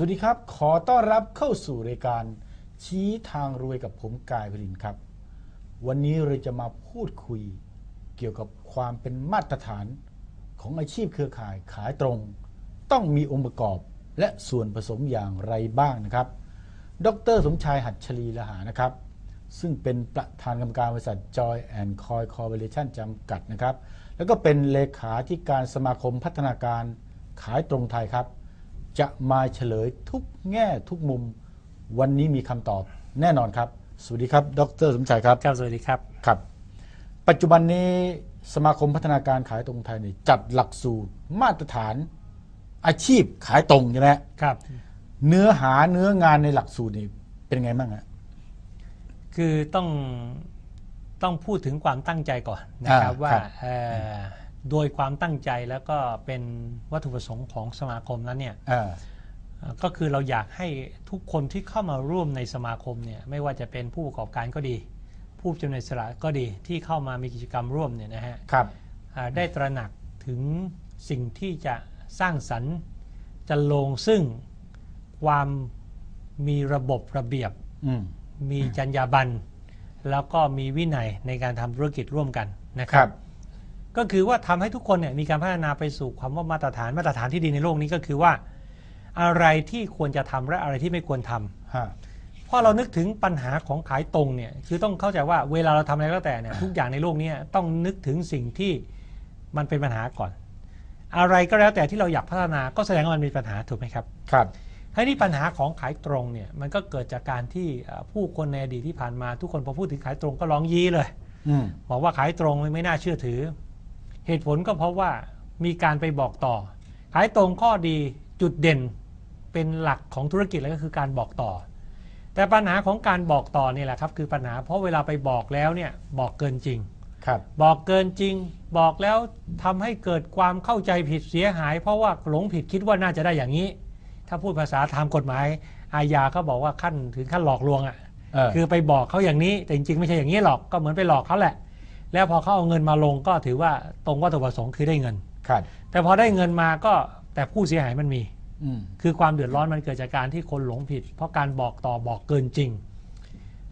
สวัสดีครับ ขอต้อนรับเข้าสู่รายการ ชี้ทางรวยกับผมกายพลินครับ วันนี้เราจะมาพูดคุยเกี่ยวกับความเป็นมาตรฐานของอาชีพเครือข่ายขายตรง ต้องมีองค์ประกอบและส่วนผสมอย่างไรบ้างนะครับ ดร สมชายหัดชลีละหานะครับ ซึ่งเป็นประธานกรรมการบริษัท Joy and Coy Corporation จำกัดนะครับ แล้วก็เป็นเลขาธิการสมาคมพัฒนาการขายตรงไทยครับ จะมาเฉลยทุกแง่ทุกมุม วันนี้มีคำตอบแน่นอนครับ สวัสดีครับ ดรสมชายครับครับสวัสดีครับครับ ปัจจุบันนี้สมาคมพัฒนาการขายตรงไทยเนี่ยจัดหลักสูตรมาตรฐานอาชีพขายตรงใช่ไหมครับ เนื้อหาเนื้องานในหลักสูตรนี่เป็นไงบ้างฮะคือต้องต้องพูดถึงความตั้งใจก่อนนะครับอ่าว่าครับเอ่อ โดยความตั้งใจแล้วก็เป็นวัตถุประสงค์ของสมาคมนั้นเนี่ยอ่าเอ่อก็คือเราอยากให้ทุกคนที่เข้ามาร่วมในสมาคมเนี่ยไม่ว่าจะเป็นผู้ประกอบการก็ดี ผู้จำหน่ายสลากก็ดีที่เข้ามามีกิจกรรมร่วมเนี่ยนะฮะครับ อ่าได้ตระหนักถึงสิ่งที่จะสร้างสรรค์จะลงซึ่งความมีระบบระเบียบ อืม มีจรรยาบรรณแล้วก็มีวินัยในการทำธุรกิจร่วมกันนะคครัรับ บ ก็คือว่าทำให้ทุกคนเนี่ยมีการพัฒนาไปสู่ความว่ามาตรฐานมาตรฐานที่ดีในโลกนี้ก็คือว่า อะไรที่ควรจะทำและอะไรที่ไม่ควรทำฮะเพราะเรานึกถึงปัญหาของขายตรงเนี่ยคือต้องเข้าใจว่าเวลาเราทำอะไรก็แล้วแต่เนี่ยทุกอย่างในโลกนี้ต้องนึกถึงสิ่งที่มันเป็นปัญหาก่อน อะไรก็แล้วแต่ที่เราอยากพัฒนาก็แสดงว่ามันมีปัญหาถูกไหมครับครับให้นี่ปัญหาของขายตรงเนี่ยมันก็เกิดจากการที่เอ่อผู้คนในอดีตที่ผ่านมาทุกคนพอพูดถึงขายตรงก็ร้องยี้เลยอืมบอกว่าขายตรงไม่น่าเชื่อถือ เหตุผลก็เพราะว่ามีการไปบอกต่อ ขายตรงข้อดีจุดเด่นเป็นหลักของธุรกิจแล้วก็คือการบอกต่อ แต่ปัญหาของการบอกต่อนี่แหละครับคือปัญหาเพราะเวลาไปบอกแล้วเนี่ยบอกเกินจริงครับบอกเกินจริงบอกแล้วทำให้เกิดความเข้าใจผิดเสียหาย เพราะว่าหลงผิดคิดว่าน่าจะได้อย่างนี้ ถ้าพูดภาษาทางกฎหมาย อาญาเขาบอกว่าขั้นถึงขั้นหลอกลวงอะเออคือไปบอกเขาอย่างนี้แต่จริงๆไม่ใช่อย่างนี้หรอกก็เหมือนไปหลอกเขาแหละ แล้วพอเขาเอาเงินมาลงก็ถือว่าตรงวัตถุประสงค์คือได้เงิน ครับ แต่พอได้เงินมาก็แต่ผู้เสียหายมันมี อืม คือความเดือดร้อนมันเกิดจากการที่คนหลงผิด เพราะการบอกต่อบอกเกินจริง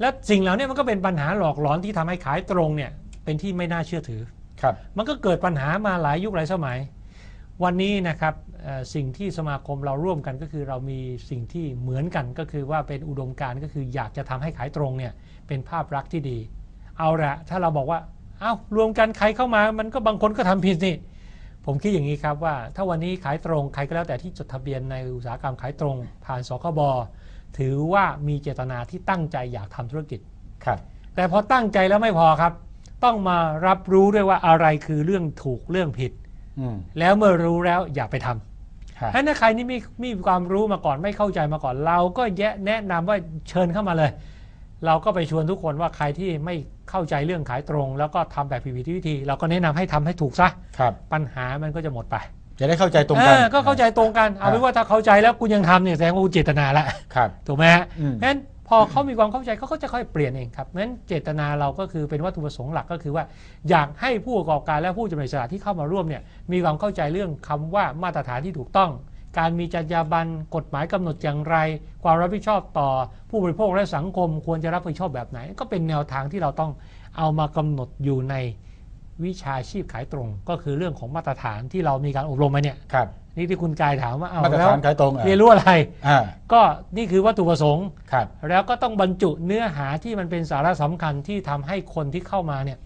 และสิ่งเหล่านี้มันก็เป็นปัญหาหลอกหลอนที่ทำให้ขายตรงเนี่ยเป็นที่ไม่น่าเชื่อถือ ครับ มันก็เกิดปัญหามาหลายยุคหลายสมัย วันนี้นะครับเอ่อสิ่งที่สมาคมเราร่วมกันก็คือเรามีสิ่งที่เหมือนกันก็คือว่าเป็นอุดมการณ์ก็คืออยากจะทำให้ขายตรงเนี่ยเป็นภาพลักษณ์ที่ดี เอาละถ้าเราบอกว่า เอา้ารวมกันใครเข้ามามันก็บางคนก็ทำผิดนี่ผมคิดอย่างนี้ครับว่า ถ้าวันนี้ขายตรงใครก็แล้วแต่ที่จดทะเบียนในอุตสาหกรรมขายตรง ผ่านสคบถือว่ามีเจตนาที่ตั้งใจอยากทำธุรกิจครับแต่พอตั้งใจแล้วไม่พอครับ ต้องมารับรู้ด้วยว่าอะไรคือเรื่องถูกเรื่องผิดอืมแล้วเมื่อรู้แล้วอย่าไปทำฮะถ้าถ้าใครนี่ไม่ไม่มีความรู้มาก่อนไม่เข้าใจมาก่อนเราก็แยะแนะนำว่าเชิญเข้ามาเลย เราก็ไปชวนทุกคนว่าใครที่ไม่เข้าใจเรื่องขายตรง แล้วก็ทำแบบผิดวิธี เราก็แนะนำให้ทำให้ถูกซะครับปัญหามันก็จะหมดไปจะได้เข้าใจตรงกันเออก็เข้าใจตรงกันเอาเป็นว่าถ้าเข้าใจแล้วคุณยังทำเนี่ยแสดงว่าคุณเจตนาละครับถูกไหมฮะอืมเพราะฉะนั้นพอเขามีความเข้าใจเขาก็จะค่อยเปลี่ยนเองครับเพราะฉะนั้นเจตนาเราก็คือเป็นวัตถุประสงค์หลักก็คือว่า อยากให้ผู้ประกอบการและผู้จำหน่ายสลากที่เข้ามาร่วมเนี่ยมีความเข้าใจเรื่องคำว่ามาตรฐานที่ถูกต้อง การมีจรรยาบรรณกฎหมายกำหนดอย่างไร ความรับผิดชอบต่อผู้บริโภคและสังคมควรจะรับผิดชอบแบบไหน ก็เป็นแนวทางที่เราต้องเอามากำหนดอยู่ในวิชาชีพขายตรง ก็คือเรื่องของมาตรฐานที่เรามีการอบรมมาเนี่ยครับนี่ที่คุณกายถามว่าเอามาตรแล้วฐานขายตรงอะเรียนรู้อะไรอ่าก็นี่คือวัตถุประสงค์ครับแล้วก็ต้องบรรจุเนื้อหาที่มันเป็นสาระสำคัญที่ทำให้คนที่เข้ามาเนี่ย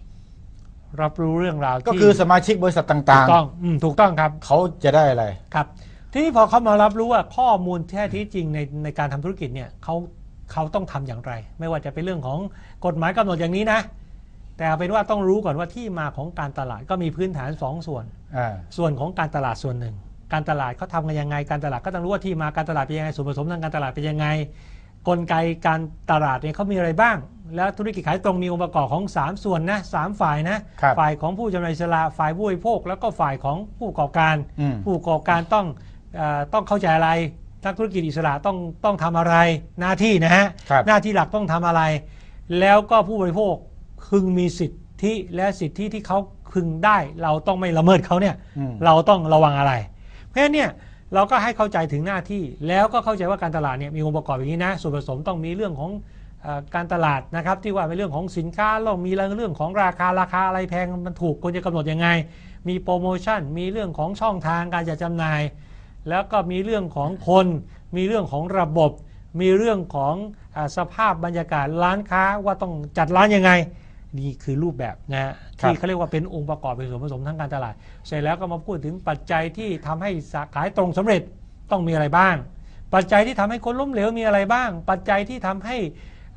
รับรู้เรื่องราวที่ก็คือสมาชิกบริษัทถูต่างกต้องอืมถูกต้องครับๆเขาจะได้อะไรครับ ทีนี้พอเขามารับรู้ว่าข้อมูลแท้ที่จริงในในการทำธุรกิจเนี่ยเขาเขาต้องทำอย่างไร ไม่ว่าจะเป็นเรื่องของกฎหมายกำหนดอย่างนี้นะ แต่เอาเป็นว่าต้องรู้ก่อนว่าที่มาของการตลาดก็มีพื้นฐานสองส่วนอ่าส่วนของการตลาดส่วนหนึ่ง การตลาดเขาทำกันยังไงการตลาดก็ต้องรู้ว่าที่มาการตลาดเป็นยังไงส่วนผสมทางการตลาดเป็นยังไง กลไกการตลาดเนี่ยเขามีอะไรบ้าง แล้วธุรกิจขายตรงมีองค์ประกอบของ 3 ส่วนนะสามฝ่ายนะครับฝ่ายของผู้จำหน่ายสลากฝ่ายผู้บริโภค แล้วก็ฝ่ายของผู้ประกอบการอืมผู้ประกอบการต้องเออ ต้องเข้าใจอะไรนักธุรกิจอิสระต้องต้องทำอะไรหน้าที่นะฮะครับหน้าที่หลักต้องทำอะไร แล้วก็ผู้บริโภคพึงมีสิทธิและสิทธิที่เขาพึงได้ เราต้องไม่ละเมิดเขาเนี่ยอืม เราต้องระวังอะไร เพราะฉะนั้นเนี่ยเราก็ให้เข้าใจถึงหน้าที่แล้วก็เข้าใจว่าการตลาดเนี่ยมีองค์ประกอบอย่างนี้นะส่วนผสมต้องมีเรื่องของเออการตลาดนะครับที่ว่าเป็นเรื่องของสินค้าเรามีเรื่องของราคาราคาอะไรแพงมันถูกควรจะกำหนดยังไง มีโปรโมชั่นมีเรื่องของช่องทางการจัดจำหน่าย แล้วก็มีเรื่องของคน มีเรื่องของระบบ มีเรื่องของอาสภาพบรรยากาศร้านค้าว่าต้องจัดร้านยังไง นี่คือรูปแบบนะฮะครับที่เขาเรียกว่าเป็นองค์ประกอบเป็นส่วนผสมทางการตลาด เสร็จแล้วก็มาพูดถึงปัจจัยที่ทำให้สาขายตรงสำเร็จต้องมีอะไรบ้าง ปัจจัยที่ทำให้คนล้มเหลวมีอะไรบ้าง ปัจจัยที่ทำให้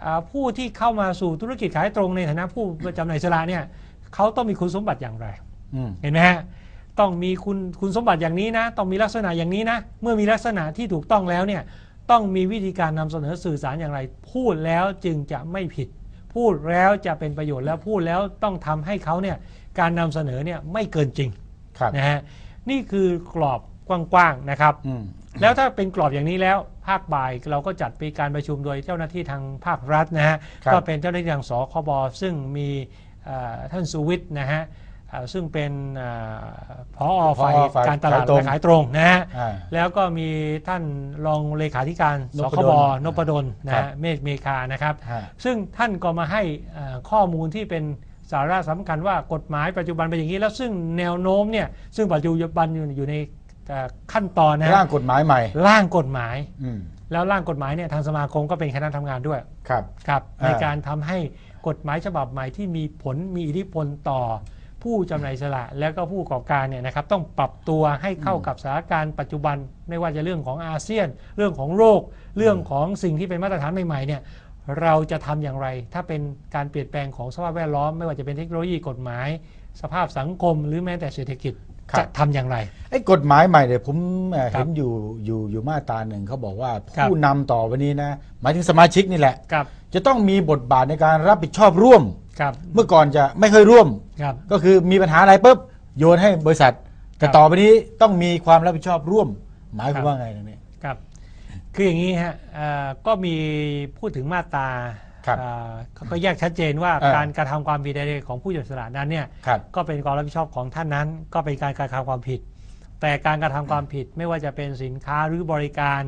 อ่าผู้ที่เข้ามาสู่ธุรกิจขายตรงในฐานะผู้ประจำหน่ายอิสระเนี่ยเขาต้องมีคุณสมบัติอย่างไรอืมเห็นไหมฮะ ต้องมีคุณคุณสมบัติอย่างนี้นะ ต้องมีลักษณะอย่างนี้นะ เมื่อมีลักษณะที่ถูกต้องแล้วเนี่ยต้องมีวิธีการนำเสนอสื่อสารอย่างไร พูดแล้วจึงจะไม่ผิด พูดแล้วจะเป็นประโยชน์แล้วพูดแล้วต้องทำให้เขาเนี่ยการนำเสนอเนี่ยไม่เกินจริงครับนะฮะนี่คือกรอบกว้างๆนะครับอืมแล้วถ้าเป็นกรอบอย่างนี้แล้วภาคบ่ายเราก็จัดเป็นการประชุมโดยเจ้าหน้าที่ทางภาครัฐนะฮะครับก็เป็นเจ้าหน้าที่ทางสคบซึ่งมีเอ่อท่านสุวิทย์นะฮะเอ่อ ซึ่งเป็นเอ่อผอฝ่ายผอฝ่ายการตลาดขายตรงและขายตรงนะฮะอ่าแล้วก็มีท่านรองเลขาธิการนสพคดบลนพดลนะครัฮะบเมฆเมคานะครับฮะซึ่งท่านก็มาให้เอ่อข้อมูลที่เป็นสาระสำคัญว่ากฎหมายปัจจุบันเป็นอย่างนี้แล้วซึ่งแนวโน้มเนี่ยซึ่งปัจจุบันอยู่อยู่ในเอ่อขั้นตอนนะฮะร่างกฎหมายใหม่ ร่างกฎหมายอืมแล้วร่างกฎหมายเนี่ยทางสมาคมก็เป็นคณะทำงานด้วยครับครับอ่าในการทำให้กฎหมายฉบับใหม่ที่มีผลมีอิทธิพลต่อ ผู้จำหน่ายอิสระแล้วก็ผู้ประกอบการเนี่ยนะครับต้องปรับตัวให้เข้ากับสถานการณ์ปัจจุบัน ไม่ว่าจะเรื่องของอาเซียน เรื่องของโรค เรื่องของสิ่งที่เป็นมาตรฐานใหม่ๆเนี่ยเราจะทำอย่างไร ถ้าเป็นการเปลี่ยนแปลงของสภาพแวดล้อม ไม่ว่าจะเป็นเทคโนโลยีกฎหมาย สภาพสังคมหรือแม้แต่เศรษฐกิจครับจะทำอย่างไรไอ้กฎหมายใหม่เนี่ยผมเอ่อครับเห็นอยู่อยู่อยู่มาตราหนึ่งเขาบอกว่าครับผู้นำต่อวันนี้นะหมายถึงสมาชิกนี่แหละครับจะต้องมีบทบาทในการรับผิดชอบร่วม ครับเมื่อก่อนจะไม่ค่อยร่วม ครับก็คือมีปัญหาอะไรปุ๊บโยนให้บริษัท แต่ครับต่อไปนี้ต้องมีความรับผิดชอบร่วม หมายคครัวามบว่าไงตรงนี้ ครับ คืออย่างนี้ฮะเอ่อก็มีพูดถึงมาตราครับเอ่อเขาก็แยกชัดเจนว่าเออ การกระทำความผิดใดๆของผู้จัดสลากนั้นเนี่ย ครับ ก็เป็นความรับผิดชอบของท่านนั้น ก็เป็นการกระทำความผิด แต่การกระทำความผิดไม่ว่าจะเป็นสินค้าหรือบริการ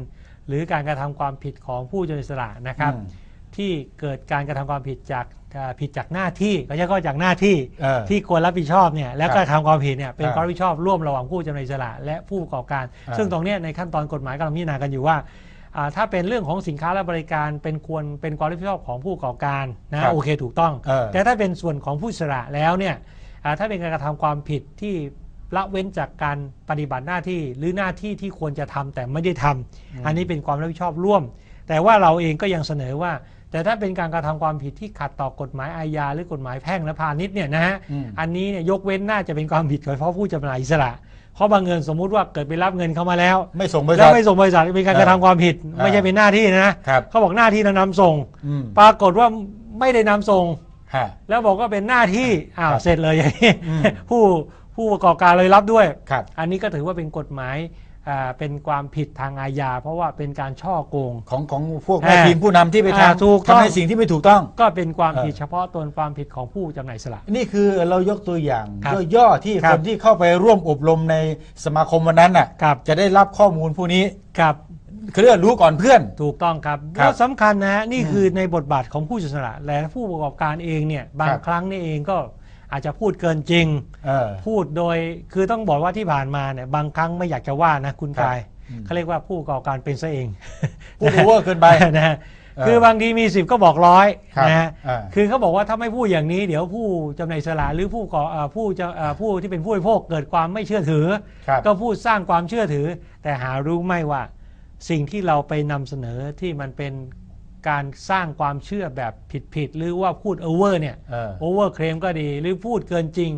หรือการกระทำความผิดของผู้จัดสลากนะครับ อืมที่เกิดการกระทำความผิดจากเอ่อ ผิดจากหน้าที่ก็จะก็จากหน้าที่เออ ที่ควรรับผิดชอบเนี่ยแล้วก็ครับทำความผิดเนี่ยเป็นครับความรับผิดชอบร่วมระหว่างผู้จำหน่ายอิสระและผู้ประกอบการ อ่า ซึ่งตรงเนี้ยในขั้นตอนกฎหมายกำลังพิจารณากันอยู่ว่าอ่าถ้าเป็นเรื่องของสินค้าและบริการเป็นควรเป็นความรับผิดชอบของผู้ประกอบการครันะบโอเคถูกต้อง เออ แต่ถ้าเป็นส่วนของผู้อิสระแล้วเนี่ยอ่าถ้าเป็นการกระทำความผิดที่ละเว้นจากการปฏิบัติหน้าที่หรือหน้าที่ที่ควรจะทำแต่ไม่ได้ทำอันนี้เป็นความรับผิดชอบร่วม แต่ว่าเราเองก็ยังเสนอว่า แต่ถ้าเป็นการกระทำความผิดที่ขัดต่อกฎหมายอาญาหรือกฎหมายแพ่งและพาณิชย์เนี่ยนะฮะอืมอันนี้เนี่ยยกเว้นน่าจะเป็นความผิดเฉพาะผู้จำหน่ายอิสระเพราะบางเงินสมมุติว่าเกิดไปรับเงินเข้ามาแล้ว ไม่ส่งบริแล้ษัวทไม่ส่งบริษัทเป็นการกระทำความผิดอ่าไม่ใช่เป็นหน้าที่นะครับเขาบอกหน้าที่เรานำส่งอืมปรากฏว่าไม่ได้นำส่งฮะแล้วบอกว่าเป็นหน้าที่อ้าวครับเสร็จเลยอย่างนี้อืมผู้ผู้ประกอบการเลยรับด้วยครับอันนี้ก็ถือว่าเป็นกฎหมายอ่า เป็นความผิดทางอาญา เพราะว่าเป็นการช่อโกง ของของพวกแม่อ่าทีมผู้นำที่ไปอ่าถูกทำต้องทำในสิ่งที่ไม่ถูกต้อง ก็เป็นความผิดเออเฉพาะตนความผิดของผู้จำหน่ายสลากนี่คือเรายกตัวอย่างครับย่อๆที่ครัคบนที่เข้าไปร่วมอบรมในสมาคมวันนั้นน่ะครับจะได้รับข้อมูลพวกนี้ครับคือเรียกว่ารู้ก่อนเพื่อนถูกต้องครับครับแล้วสำคัญนะฮะนี่อืมคือในบทบาทของผู้จัดสลากและผู้ประกอบการเองเนี่ยบางครับครั้งนี่เองก็ อาจจะพูดเกินจริง เออ พูดโดยคือต้องบอกว่าที่ผ่านมาเนี่ยบางครั้งไม่อยากจะว่านะคุณครับกายอืม เขาเรียกว่าผู้ประกอบการเป็นซะเอง พูดโอเวอร์เกินไป นะฮะเออคือบางทีมีสิบก็บอกร้อยครับนะฮะอ่า คือเขาบอกว่าถ้าไม่พูดอย่างนี้ เดี๋ยวผู้จำหน่ายสลากหรือผู้ก่อเอ่อผู้จะเอ่อผู้ที่เป็นผู้บริโภคเกิดความไม่เชื่อถือ ครับ ก็พูดสร้างความเชื่อถือ แต่หารู้ไหม่ว่า สิ่งที่เราไปนำเสนอที่มันเป็น การสร้างความเชื่อแบบผิดๆหรือว่าพูดโอเวอร์เนี่ยเออโอเวอร์เคลมก็ดีหรือพูดเกินจริง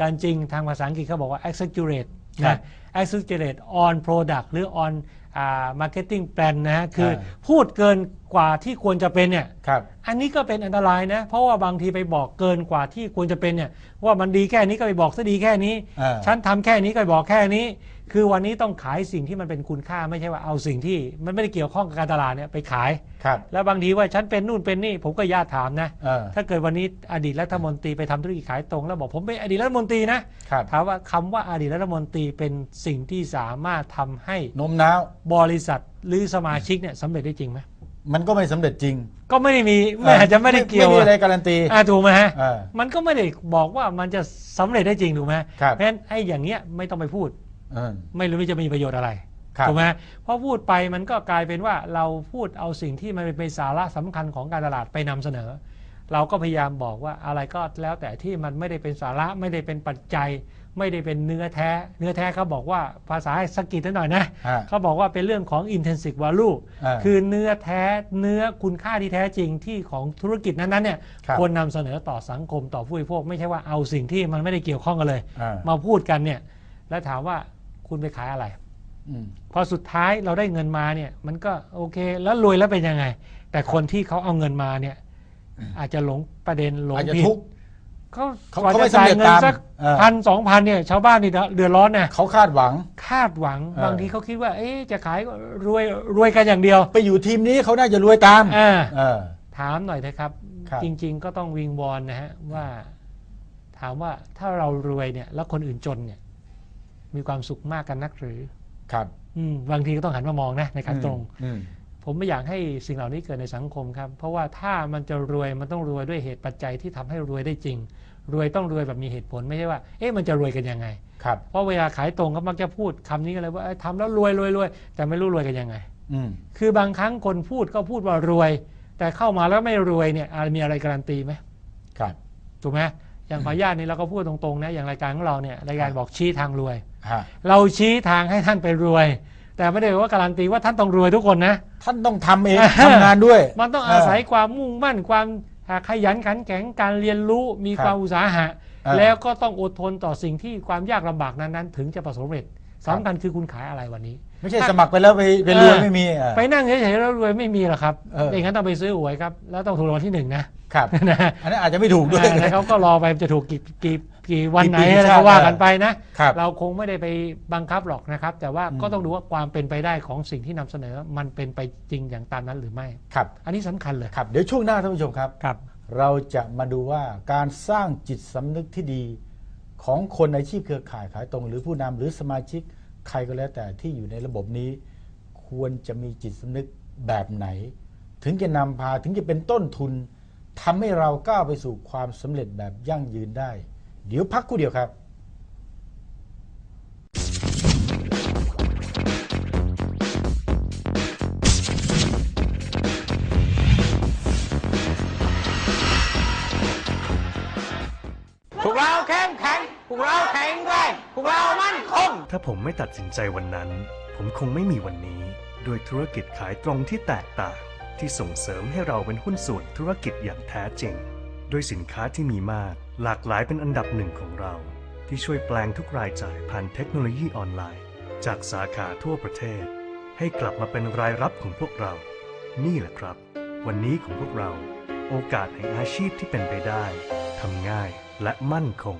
การจริงทางภาษาอังกฤษเขาบอกว่า exaggerate ครันะบ exaggerate on product หรือ on อ่า marketing plan นะฮะคืออ่าพูดเกิน กว่าที่ควรจะเป็นเนี่ย ครับ อันนี้ก็เป็นอันตรายนะ เพราะว่าบางทีไปบอกเกินกว่าที่ควรจะเป็นเนี่ย ว่ามันดีแค่นี้ก็ไปบอกซะดีแค่นี้ อ่า ฉันทำแค่นี้ก็ไปบอกแค่นี้ คือวันนี้ต้องขายสิ่งที่มันเป็นคุณค่าไม่ใช่ว่าเอาสิ่งที่ มันไม่ได้เกี่ยวข้องกับการตลาดเนี่ยไปขาย ครับแล้วบางทีว่าฉันเป็นนู่นเป็นนี่ผมก็ญาติถามนะ เออถ้าเกิดวันนี้อดีตรัฐมนตรีไปทำธุรกิจขายตรง แล้วบอกผมเป็นอดีตรัฐมนตรีนะครับ ถามว่าคำว่าอดีตรัฐมนตรีเป็นสิ่งที่สามารถทำให้โน้มน้าว บริษัทหรือสมาชิกเนี่ยสำเร็จได้จริงไหม มันก็ไม่สำเร็จจริงก็ไม่ได้มีไม่อาจจะไม่ได้เกี่ยวไม่มีอะไรการันตีอ่าถูกไหมฮะ เออ มันก็ไม่ได้บอกว่ามันจะสำเร็จได้จริงถูกไหมครับ เพราะฉะนั้นไอ้อย่างเงี้ยไม่ต้องไปพูด เออไม่รู้ว่าจะมีประโยชน์อะไรครับ ถูกไหมเพราะพูดไปมันก็กลายเป็นว่าเราพูดเอาสิ่งที่มันเป็นสาระสำคัญของการตลาดไปนำเสนอ เราก็พยายามบอกว่าอะไรก็แล้วแต่ที่มันไม่ได้เป็นสาระไม่ได้เป็นปัจจัย ไม่ได้เป็นเนื้อแท้ เนื้อแท้เขาบอกว่าภาษาสกกิตนิดหน่อยนะฮะเขาบอกว่าเป็นเรื่องของ intrinsic value อ่าคือเนื้อแท้เนื้อคุณค่าที่แท้จริงที่ของธุรกิจนั้นๆเนี่ยครับควรนำเสนอต่อสังคมต่อผู้บริโภคไม่ใช่ว่าเอาสิ่งที่มันไม่ได้เกี่ยวข้องกันเลยอ่ามาพูดกันเนี่ยแล้วถามว่าคุณไปขายอะไรอืมพอสุดท้ายเราได้เงินมาเนี่ยมันก็โอเคแล้วรวยแล้วเป็นยังไง แต่คนที่เขาเอาเงินมาเนี่ย อาจจะหลงประเด็นหลงอาจจะผิดทุกข์ เขาเขากว่าเขาไม่จะจ่ายสำเร็จเงินตามสักเออ พันสองพันเนี่ย ชาวบ้านนี่เดือดร้อนนะเขาคาดหวัง คาดหวังเออ บางทีเขาคิดว่า เอ๊ะจะขายก็รวยรวยกันอย่างเดียวไปอยู่ทีมนี้เขาน่าจะรวยตามอ่า เออ ถามหน่อยนะครับ ครับ จริง ๆ ก็ต้องวิงวอนนะฮะว่า ถามว่าถ้าเรารวยเนี่ย แล้วคนอื่นจนเนี่ย มีความสุขมากกันนักหรือ ครับอืมบางทีก็ต้องหันมามองนะในการตรง อืม ผมไม่อยากให้สิ่งเหล่านี้เกิดในสังคมครับ เพราะว่าถ้ามันจะรวยมันต้องรวยด้วยเหตุปัจจัยที่ทำให้รวยได้จริง รวยต้องรวยแบบมีเหตุผลไม่ใช่ว่า เอ๊ะมันจะรวยกันยังไง ครับ เพราะเวลาขายตรงก็มักจะพูดคำนี้กันเลยว่าเอ้ยทำแล้วรวยรวยรวยแต่ไม่รู้รวยกันยังไงอืมคือบางครั้งคนพูดก็พูดว่ารวย แต่เข้ามาแล้วไม่รวยเนี่ยอาจมีอะไรการันตีไหมครับถูกไหมอย่างขออนุญาตนี่เราก็พูดตรงๆนะอย่างรายการของเราเนี่ยรายการบอกชี้ทางรวยฮะเราชี้ทางให้ท่านไปรวย แต่ไม่ได้ว่าการันตีว่าท่านต้องรวยทุกคนนะ ท่านต้องทำเองเออทำงานด้วย มันต้องอาศัยความมุ่งมั่นความขยันขันแข็งการเรียนรู้มีครับความอุตสาหะเออแล้วก็ต้องอดทนต่อสิ่งที่ความยากลำบากนั้นๆ ถึงจะประสบความสำเร็จสำคัญคือคุณขายอะไรวันนี้ ไม่ใช่สมัครไปแล้วไปไปรวยเออ ไม่มีเออไปนั่งเฉยๆแล้วรวยไม่มีหรอกครับเอออ ย่างนั้นต้องไปซื้อหวยครับแล้วต้องถูกรางวัลที่หนึ่งนะครับ นะ อันนั้นอาจจะไม่ถูกด้วย อ่าแล้วเขาก็รอไปจะถูกกี่กี่ กี่วันไหนกี่ปีอะไรชาติก็ว่ากันไปนะ ครับเราคงไม่ได้ไปบังคับหรอกนะครับ แต่ว่าอืมก็ต้องดูว่าความเป็นไปได้ของสิ่งที่นำเสนอมันเป็นไปจริงอย่างตามนั้นหรือไม่ ครับอันนี้สำคัญเลยครับ เดี๋ยวช่วงหน้าท่านผู้ชมครับ ครับ เราจะมาดูว่าการสร้างจิตสำนึกที่ดีของคนอาชีพเครือข่ายขายตรง หรือผู้นำหรือสมาชิกใครก็แล้วแต่ที่อยู่ในระบบนี้ ควรจะมีจิตสำนึกแบบไหน ถึงจะนำพาถึงจะเป็นต้นทุนทำให้เราก้าวไปสู่ความสำเร็จแบบยั่งยืนได้ เดี๋ยวพักครู่เดียวครับพวกเราเข้มแข็งพวกเราแข็งแกร่งพวกเรามั่นคง ถ้าผมไม่ตัดสินใจวันนั้น ผมคงไม่มีวันนี้ด้วยธุรกิจขายตรงที่แตกต่าง ที่ส่งเสริมให้เราเป็นหุ้นส่วนธุรกิจอย่างแท้จริง ด้วยสินค้าที่มีมาก หลากหลายเป็นอันดับหนึ่งของเรา ที่ช่วยแปลงทุกรายจ่ายผ่านเทคโนโลยีออนไลน์ จากสาขาทั่วประเทศ ให้กลับมาเป็นรายรับของพวกเรา นี่แหละครับ วันนี้ของพวกเรา โอกาสแห่งอาชีพที่เป็นไปได้ทำง่ายและมั่นคง